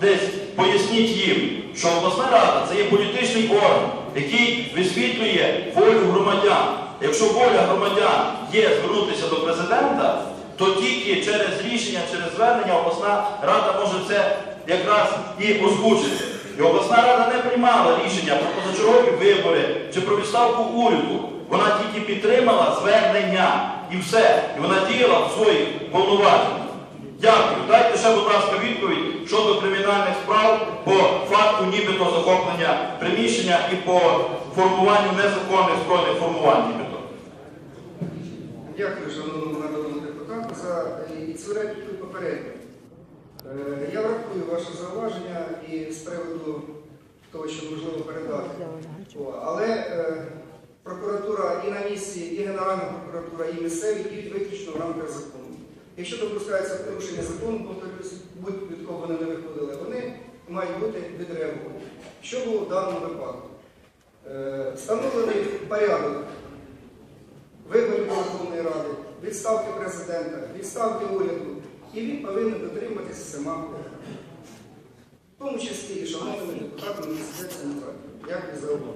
десь поясніть їм, що обласна рада це є політичний орган, який висвітлює волю громадян. Якщо воля громадян є звернутися до президента, то тільки через рішення, через звернення обласна рада може це якраз і озвучити. І обласна рада не приймала рішення про позачергові вибори чи про відставку уряду. Вона тільки підтримала звернення і все. І вона діяла в своїх повноваженнях. Дякую. Дайте ще, будь ласка, відповідь щодо кримінальних справ по факту нібито захоплення приміщення і по формуванню незаконних збройних формувань нібито. Дякую, шановному народному депутату, за і цю репліку. Е, Я врахую ваше зауваження і з приводу того, що можливо передати. Але е, прокуратура і на місці, і Генеральна прокуратура, і місцеві діють виключно в рамках закону. Якщо допускається порушення закону, повторюсь, будь від кого вони не виходили, вони мають бути відреаговані. Що було в даному випадку? Е, Встановлений порядок виборів Верховної Ради, відставки президента, відставки уряду, і він повинен дотримуватися всіма правил. В тому числі і шановними депутатами Міністерства Центральної. Дякую за увагу.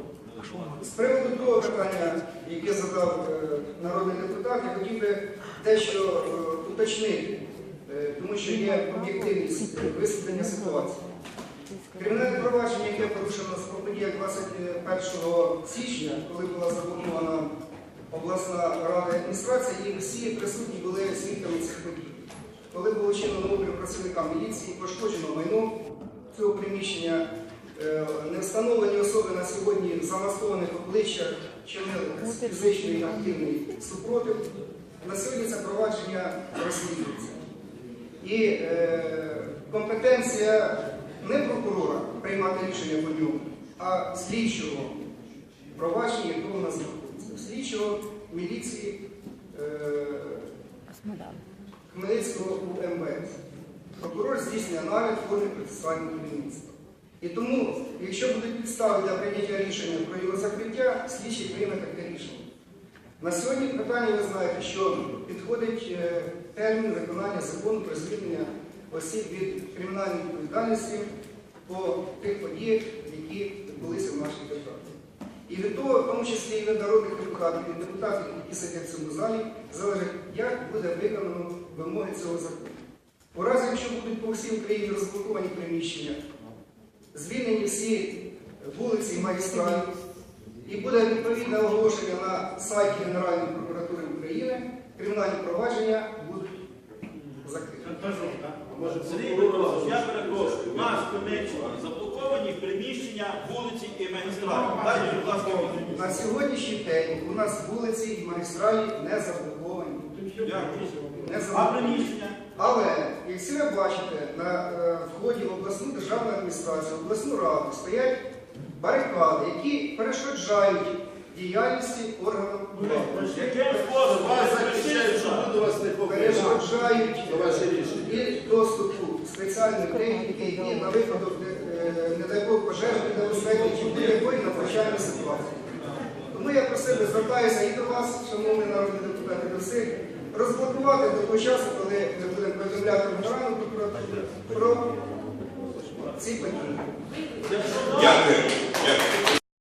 З приводу другого питання, яке задав е, народний депутат, я хотів би дещо е, уточнити, тому що є об'єктивність висвітлення ситуації. Кримінальне провадження, яке порушено з подіях 21 січня, коли була заблокована обласна рада і адміністрація, і всі присутні були свідками цих подій. Коли було вчинено опір працівникам міліції, пошкоджено майно цього приміщення, е, не встановлені особи на сьогодні в замаскованих обличчях чинили фізичний і активний супротив. На сьогодні це провадження розслідується. І е, компетенція не прокурора приймати рішення по ньому, а слідчого провадження, якого у нас знаходиться. Слідчого міліції е, Хмельницького УМВС. Прокурор здійснює нагляд формі процесуального керівництва. І тому, якщо будуть підстави для прийняття рішення про його закриття, слідчий прийме таке рішення. На сьогодні питання ви знаєте, що підходить е, термін виконання закону про звільнення осіб від кримінальної відповідальності по тих подіях, які відбулися в нашій державі. І від того, в тому числі і від народних депутатів, від депутатів, які сидять в цьому залі, залежить, як буде виконано вимоги цього закону. У разі, якщо будуть по всій Україні розблоковані приміщення, звільнені всі вулиці і магістралі, і буде відповідне оголошення на сайті Генеральної прокуратури України, кримінальні провадження. Сергій я перепрошую, у нас в Хмельниччині заблоковані приміщення вулиці і магістралі. Дайте, будь ласка, відповідь. На сьогоднішній день у нас вулиці і магістралі не заблоковані. Дякую. Не А заблоковані. приміщення? Але, якщо ви бачите, на е, вході в обласну державну адміністрацію, в обласну раду стоять барикади, які перешкоджають діяльності органів влади. Яким способом? Вас захищають, щоб вас не побачили. перешкоджають і доступу спеціальної техніки і на випадок, е, не дай Бог, пожежної небезпеки чи будь-якої надзвичайної ситуації. Тому я просив би звертаюся і до вас, шановні народні депутати, до всіх, розблокувати до того часу, коли ми будемо повідомляти Генеральну прокуратуру про ці події. Дякую.